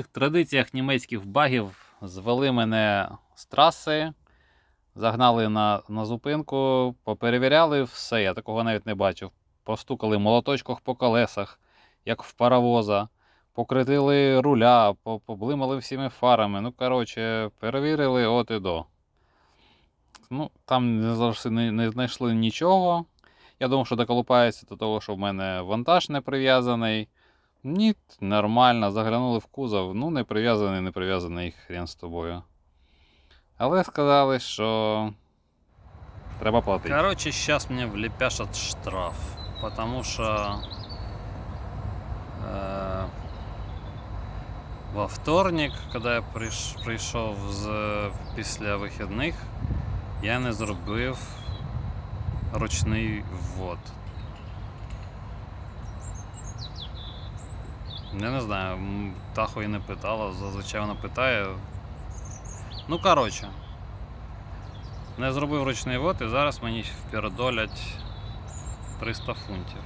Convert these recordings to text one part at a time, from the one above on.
В традиціях німецьких багів звели мене з траси, загнали на, на зупинку, поперевіряли все. Я такого навіть не бачив. Постукали молоточком по колесах, як в паровоза, покритили руля, поблимали всіми фарами. Ну, коротше, перевірили от і до. Ну, там не, не знайшли нічого. Я думав, що доколупається до того, що в мене вантаж не прив'язаний. Ні, нормально, заглянули в кузов. Ну, не прив'язаний, не прив'язаний, хрен з тобою. Але сказали, що треба платити. Короче, сейчас мне влепяшат штраф, потому что э, во вторник, когда я прийшов з, після вихідних, я не зробив ручний ввод. Я не знаю, Тахо і не питала, зазвичай вона питає. Ну, коротше. Не зробив ручний ввод і зараз мені впередолять 300 фунтів.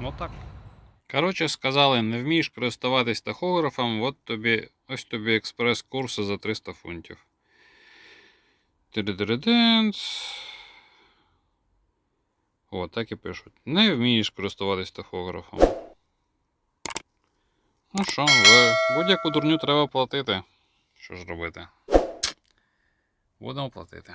Ну так. Коротше, сказали, не вмієш користуватись тахографом, от тобі, ось тобі експрес-курси за 300 фунтів. Тиридириденц. О, так і пишуть. Не вмієш користуватись тахографом. Ну що, за будь-яку дурню треба платити. Що ж робити? Будемо платити.